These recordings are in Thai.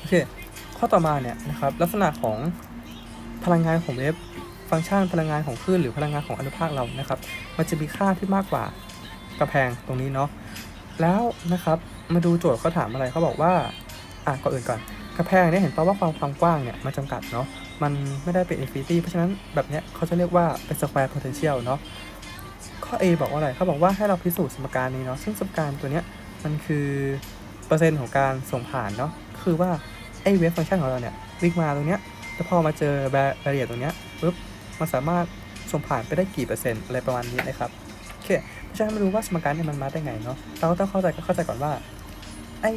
โอเค ข้อต่อมาเนี่ยนะครับลักษณะของพลังงานของเวฟฟังก์ชันพลังงานของคลื่นหรือพลังงานของอนุภาคเรานะครับ มันจะมีค่าที่มากกว่ากำแพงตรงนี้เนาะแล้วนะครับมาดูโจทย์เขาถามอะไรเขาบอกว่าอะก่อนอื่นก่อนกำแพงเนี่ยเห็นป่าว่าความความกว้างเนี่ยมันจำกัดเนาะมันไม่ได้เป็นอินฟินิตี้เพราะฉะนั้นแบบเนี้ยเขาจะเรียกว่าเป็นสแควร์ potential เนาะข้อ A บอกว่าอะไรเขาบอกว่าให้เราพิสูจน์สมการนี้เนาะซึ่งสมการตัวเนี้ยมันคือเปอร์เซ็นต์ของการส่งผ่านเนาะ คือว่าไอ้เวฟฟังก์ชันของเราเนี่ยวิ่งมาตรงเนี้ยแล้วพอมาเจอแบรเรียตรงเนี้ยปุ๊บมันสามารถส่งผ่านไปได้กี่เปอร์เซ็นต์อะไรประมาณนี้นะครับโอเคเพราะฉะนั้นมาดูว่าสมการเนี่ยมันมาได้ไงเนาะเราก็ต้องเข้าใจเข้าใจก่อนว่าไอ้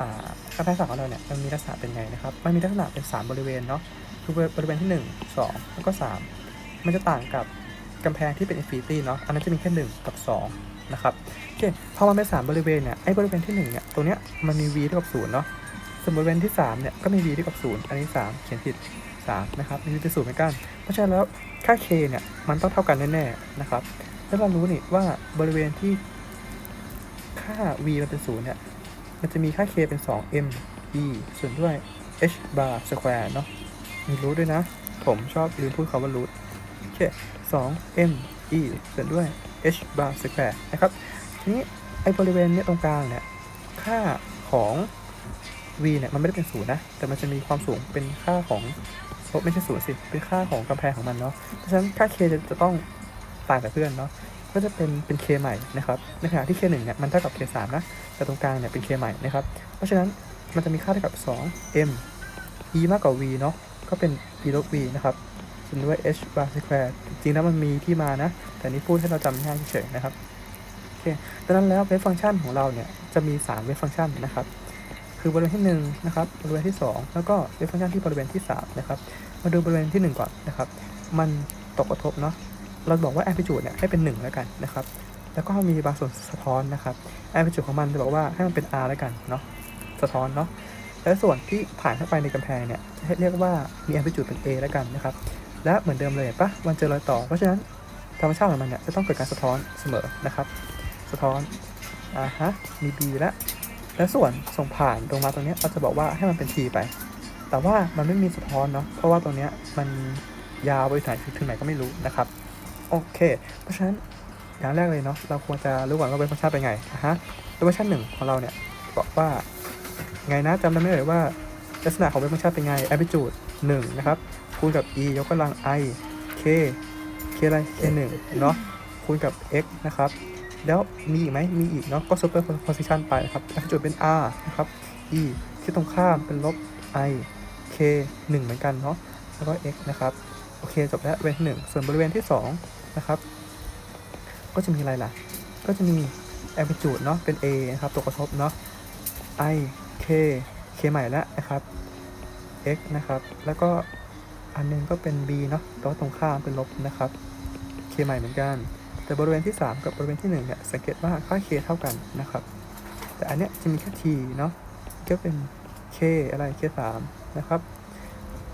อ่ากระแสของเราเนี่ยมันมีลักษณะเป็นไงนะครับมันมีลักษณะเป็น 3 บริเวณเนาะคือบริเวณที่ 1 2 แล้วก็ 3 มันจะต่างกับกำแพงที่เป็นอินฟินิตี้เนาะอันนั้นจะมีแค่ 1 กับ 2 นะครับโอเคพอมันเป็น 3 บริเวณเนี่ยไอ้บริเวณที่1เนี่ยตรงเนี้ยมันมี v เท่ากับ0เนาะ ส่วนบริเวณที่ 3 เนี่ยก็มี v เท่ากับ 0 อันนี้ 3 เขียนผิด 3 นะครับมีเป็น0เหมือนกัน เพราะฉะนั้นแล้วค่า k เนี่ยมันต้องเท่ากันแน่ๆนะครับ แล้วเรารู้นี่ว่าบริเวณที่ค่า v มันเป็น0เนี่ยมันจะมีค่า k เป็น 2 m e ส่วนด้วย h bar square เนาะมีรูทด้วยนะ ผมชอบลืมพูดคำว่ารูทโอเค2 m e ส่วนด้วย h bar square นะครับ ทีนี้ไอ้บริเวณเนี้ยตรงกลางเนี่ยค่าของ v เนี่ยมันไม่ได้เป็นศูนย์นะ แต่มันจะมีความสูงเป็นค่าของโไม่ใช่ศูนย์สิ เป็นค่าของกำแพงของมันเนาะ เพราะฉะนั้นค่า k จะจะต้องต่างจากเพื่อนเนาะ ก็จะเป็นเป็น k ใหม่นะครับ ในขณะที่ k 1เนี่ยมันเท่ากับ k 3นะ แต่ตรงกลางเนี่ยเป็น k ใหม่นะครับ เพราะฉะนั้นมันจะมีค่าเท่ากับ 2 m e มากกว่า v เนาะ ก็เป็น e ลบ v นะครับส่วนด้วย h bar square จริงๆแล้วมันมีที่มานะ แต่นี่พูดให้เราจำง่ายเฉยๆนะครับ โอเคดังนั้นแล้วเวฟฟังก์ชันของเราเนี่ยจะมี 3 เวฟฟังก์ชันนะครับ คือบริเวณที่1นะครับบริเวณที่ 2 แล้วก็เวฟฟังก์ชันที่บริเวณที่3นะครับมาดูบริเวณที่ 1 ก่อนนะครับ มันตกกระทบเนาะเราบอกว่า amplitude เนี่ยให้เป็น 1 แล้วกันนะครับแล้วก็มีบางส่วนสะท้อนนะครับ amplitude ของมันจะบอกว่าให้มันเป็น r แล้วกันเนาะสะท้อนเนาะและส่วนที่ผ่านเข้าไปในกำแพงเนี่ยให้เรียกว่ามี amplitude เป็น a แล้วกันนะครับและเหมือนเดิมเลยปะมันเจอรอยต่อ เพราะฉะนั้นธรรมชาติของมันเนี่ยจะต้องเกิดการสะท้อนเสมอนะครับ สะท้อนอ่าฮะมี b แล้ว แล้วส่วนส่งผ่านตรงมาตรงนี้เราจะบอกว่าให้มันเป็น t ไป แต่ว่ามันไม่มีสะท้อนเนาะเพราะว่าตรงนี้มันยาวไปถึงถึงไหนก็ไม่รู้นะครับโอเค เพราะฉะนั้นอย่างแรกเลยเนาะเราควรจะรู้ก่อนว่าเวฟฟังก์ชันเป็นไงอะฮะเวฟฟังก์ชันหนึ่งของเราเนี่ยบอกว่าไงนะจำได้ไหมเอ่ยว่าลักษณะของเวฟฟังก์ชันเป็นไง amplitude หนึ่งนะครับ คูณกับ e ยกกำลัง i k k อะไร k หนึ่งเนาะ คูณกับ x นะครับ แล้วมีอีกไหมมีอีกเนาะก็ superposition ไปนะครับ amplitude เป็น r นะครับ e ที่ตรงข้ามเป็นลบ i k 1 เหมือนกันเนาะแล้วก็ x นะครับโอเคจบแล้วบริเวณที่หนึ่งส่วนบริเวณที่สองนะครับก็จะมีอะไรล่ะ ก็จะมี amplitude เนาะเป็น a นะครับตัวกระทบเนาะ i k k ใหม่แล้วนะครับ x นะครับ แล้วก็อันหนึงก็เป็น b เนาะต่ว่าตรงข้ามเป็นลบนะครับ k ใหม่เหมือนกัน แต่บริเวณที่ 3 กับบริเวณที่1เนี่ยสังเกตว่าค่า k เท่ากันนะครับ แต่อันเนี้ยจะมีแค่ t เนาะก็เป็น k อะไร k 3นะครับ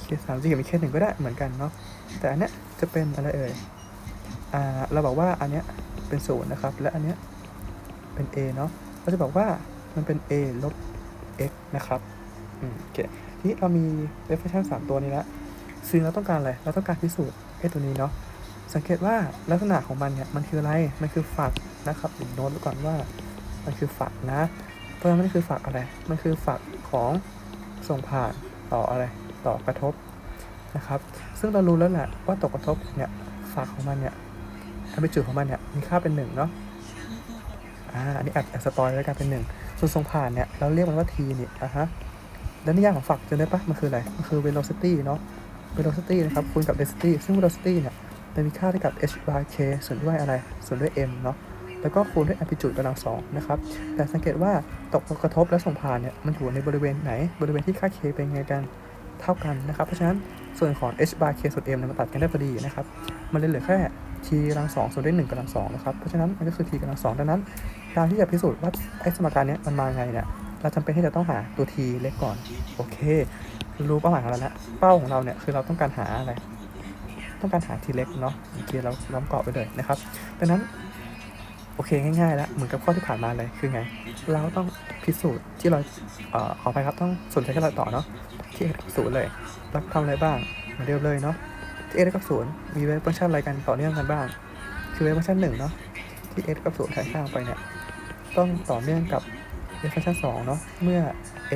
k 3จริงๆมี k 1ก็ได้เหมือนกันเนาะแต่อันเนี้ยจะเป็นอะไรเอ่ยอ่าเราบอกว่าอันเนี้ยเป็นศูนย์นะครับ และอันเนี้ยเป็น a เนาะเราจะบอกว่ามันเป็น a ลบ x นะครับอืมโอเคทีนี้เรามี definition สามตัวนี้แล้วซึ่งเราต้องการอะไรเราต้องการพิสูจน์ไอ้ตัวนี้เนาะ สังเกตว่าลักษณะของมันเนี่ยมันคืออะไร มันคือฝักนะครับเดี๋ยวโน้ตไว้ก่อนว่า มันคือฝักนะ เพราะฉะนั้นมันคือฝักอะไร มันคือฝักของส่งผ่านต่ออะไร ต่อกระทบนะครับ ซึ่งเรารู้แล้วแหละว่าตกกระทบเนี่ยฝักของมันเนี่ยแอมพลิจูดของมันเนี่ยมีค่าเป็นหนึ่งเนาะ อ่า อันนี้แอบแอบสปอยล์ไว้กันเป็นหนึ่งส่วนส่งผ่านเนี่ยเราเรียกมันว่า t นี่อะฮะ แล้วนิยามของฝักจำได้ปะมันคืออะไร มันคือ velocity เนาะ velocity นะครับคูณกับ density ซึ่ง velocity เนี่ย จะมีค่าเท่ากับ h by k ส่วนด้วยอะไร ส่วนด้วย m เนาะ แล้วก็คูณด้วย amplitude กำลังสองนะครับ แต่สังเกตว่าตกกระทบและส่งผ่านเนี่ย มันอยู่ในบริเวณไหน บริเวณที่ค่า k เป็นไงกัน เท่ากันนะครับ เพราะฉะนั้นส่วนของ h by k ส่วน m เนี่ยมันตัดกันได้พอดีนะครับ มันเลยเหลือแค่ t กำลังสองส่วนด้วย1กำลังสองนะครับ เพราะฉะนั้นมันก็คือ t กำลังสองดังนั้น การที่จะพิสูจน์ว่าไอ้สมการนี้มันมาไงเนี่ย เราจำเป็นที่จะต้องหาตัว t เล็กก่อน โอเค รู้เป้าหมายของเราแล้ว เป้าของเราเนี่ยคือเราต้องการหาอะไร ต้องการหา t เล็กเนาะโอเคเราล้อมกรอบไปเลยนะครับดังนั้นโอเคง่ายๆแล้วเหมือนกับข้อที่ผ่านมาเลยคือไง เราต้องพิสูจน์ที่เราเอ่อขอไปครับต้องสนใจแค่เราต่อเนาะที่ x กับศูนย์เลยเราทำอะไรบ้างเหมือนเดิมเลยเนาะที่ x กับศูนย์มีเวฟฟังก์ชันอะไรกันต่อเนื่องกันบ้าง คือเวฟฟังก์ชันหนึ่งเนาะที่ x กับศูนย์แทนค่าไปเนี่ยต้องต่อเนื่องกับเวฟฟังก์ชันสองเนาะเมื่อ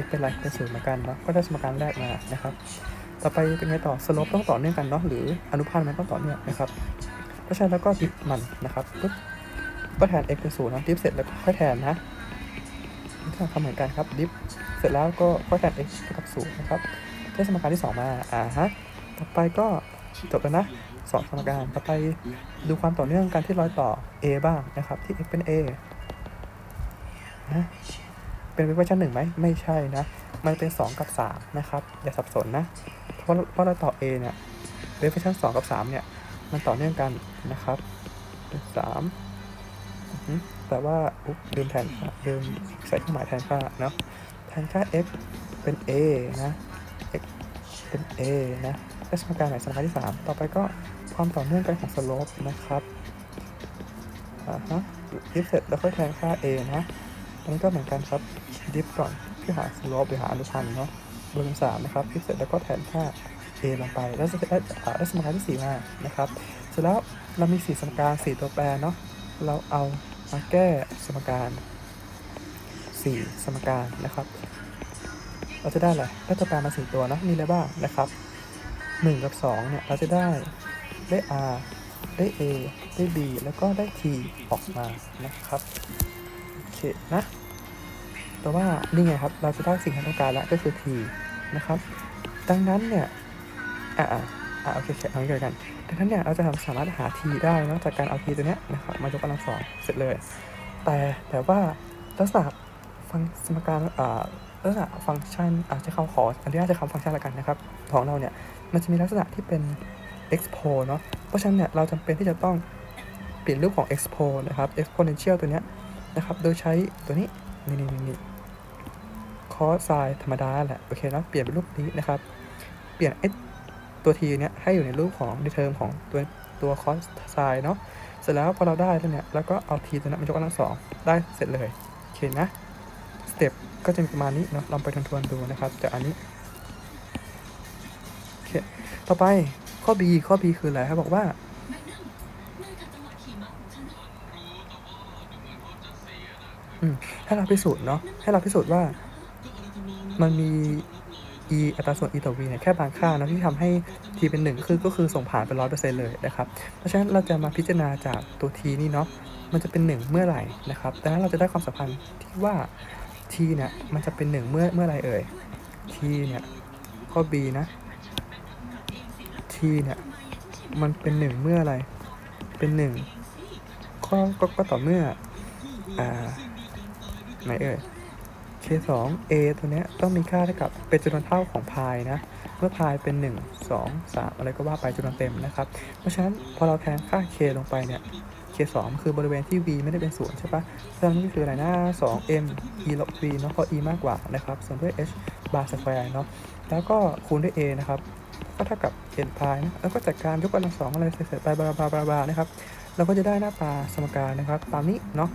x เป็นอะไรเป็นศูนย์เหมือนกันเนาะก็ได้สมการแรกมานะครับ ต่อไปเป็นไงต่อสโลปต้องต่อเนื่องกันเนาะหรืออนุพันธ์มันต้องต่อเนื่องนะครับเพราะฉะนั้นแล้วก็ดิฟมันนะครับปุ๊บก็แทน x เป็นศูนย์นะดิฟเสร็จแล้วก็ค่อยแทนนะทำเหมือนกันครับดิฟเสร็จแล้วก็ค่อยแทน x เท่ากับศูนย์นะครับได้สมการที่สองมาอ่าฮะต่อไปก็จบแล้วนะสองสมการต่อไปดูความต่อเนื่องกันที่รอยต่อ a บ้างนะครับ ที่ x เป็น a นะเป็นเวอร์ชันหนึ่งไหมไม่ใช่นะ มันเป็น 2 กับ 3 นะครับ อย่าสับสนนะ เพราะเพราะเราต่อ A เนี่ยเวฟชั่น2กับ3เนี่ย มันต่อเนื่องกันนะครับเป็น3อือฮึแต่ว่าอุ๊บลืมแทนลืมใส่เครื่องหมายแทนค่าเนาะแทนค่า x เป็น a นะ x เป็น a นะได้สมการไหนสมการที่ 3 ต่อไปก็ความต่อเนื่องกันของสโลปนะครับอ่าฮะดิฟเสร็จแล้วค่อยแทนค่า a นะอันนี้ก็เหมือนกันครับดิฟก่อนเพื่อหาสโลปหรือหาอนุพันธ์เนาะ บนสามนะครับดิฟเสร็จแล้วก็แทนค่า a ลงไป แล้วจะได้อ่าได้สมการที่ 4 มานะครับ เสร็จแล้วเรามี 4 สมการ4ตัวแปรเนาะเราเอามาแก้สมการ 4 สมการนะครับ เราจะได้อะไรได้ตัวแปรมา 4 ตัวเนาะมีอะไรบ้างนะครับ 1 กับ 2 เนี่ย เราจะได้ได้ r ได้ a ได้ b แล้วก็ได้ t ออกมานะครับ โอเคนะ แต่ว่านี่ไงครับเราจะได้สิ่งที่ต้องการแล้วก็คือ t นะครับ ดังนั้นเนี่ยอ่าอ่าอ่าโอเคโอเคเอางี้เลยกัน ดังนั้นเนี่ยเราจะสามารถหา t ได้นอกจากการเอา t ตัวเนี้ยนะครับมายกกำลังสองเสร็จเลย แต่แต่ว่าลักษณะฟังสมการอ่าลักษณะฟังก์ชันอาจจะคำขออนุญาตใช้คำฟังก์ชันละกันนะครับของเราเนี่ยมันจะมีลักษณะที่เป็น expo เนาะเพราะฉะนั้นเนี่ยเราจำเป็นที่จะต้องเปลี่ยนรูปของ expo นะครับ exponential ตัวเนี้ยนะครับ โดยใช้ตัวนี้ นี่นี่นี่ นี่ cos sin ธรรมดาแหละ โอเคเนอะเปลี่ยนเป็นรูปนี้นะครับ เปลี่ยนไอ้ตัวทีเนี้ยให้อยู่ในรูปของในเทอมของตัวตัว cos sin เนาะ เสร็จแล้วพอเราได้แล้วเนี่ย แล้วก็เอาทีตัวนั้นมายกกำลังสองได้เสร็จเลย โอเคนะ สเต็ปก็จะมีประมาณนี้เนาะ ลองไปทวนๆดูนะครับ จากอันนี้ โอเค ต่อไปข้อ B ข้อ B คืออะไรครับบอกว่าให้เราพิสูจน์เนาะ ให้เราพิสูจน์ว่า มันมี e อัตราส่วน e ต่อ v เนี่ยแค่บางค่านะที่ทำให้ t เป็นหนึ่งคือก็คือส่งผ่านเป็นร้อยเปอร์เซ็นต์เลยนะครับ เพราะฉะนั้นเราจะมาพิจารณาจากตัว t นี่เนาะมันจะเป็นหนึ่งเมื่อไหร่นะครับดังนั้นเราจะได้ความสัมพันธ์ที่ว่า t เนี่ยมันจะเป็นหนึ่งเมื่อเมื่อไรเอ่ย t เนี่ยข้อ b นะ t เนี่ยมันเป็นหนึ่งเมื่ออะไร เป็นหนึ่งข้อก็ก็ต่อเมื่ออ่าไหนเอ่ย 2 a ตัวเนี้ยต้องมีค่าเท่ากับเป็นจำนวนเท่าของพายนะ เมื่อพายเป็น 1 2 3 อะไรก็ว่าไปจำนวนเต็มนะครับ เพราะฉะนั้นพอเราแทนค่า k ลงไปเนี่ย k 2คือบริเวณที่ v ไม่ได้เป็นศูนย์ใช่ปะฉะนั้นนี่คืออะไรนะ2 m e ลบ v เนาะเพราะ e มากกว่านะครับ ส่วนด้วย h bar square เนาะ แล้วก็คูณด้วย a นะครับ ก็เท่ากับ n พายนะ แล้วก็จัดการยกกำลังสองอะไรเสร็จๆไปบลาบลาบลาบลานะครับ เราก็จะได้หน้าตาสมการนะครับ ตามนี้เนาะ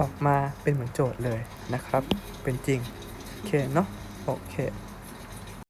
ออกมาเป็นเหมือนโจทย์เลยนะครับ เป็นจริง โอเคเนาะโอเค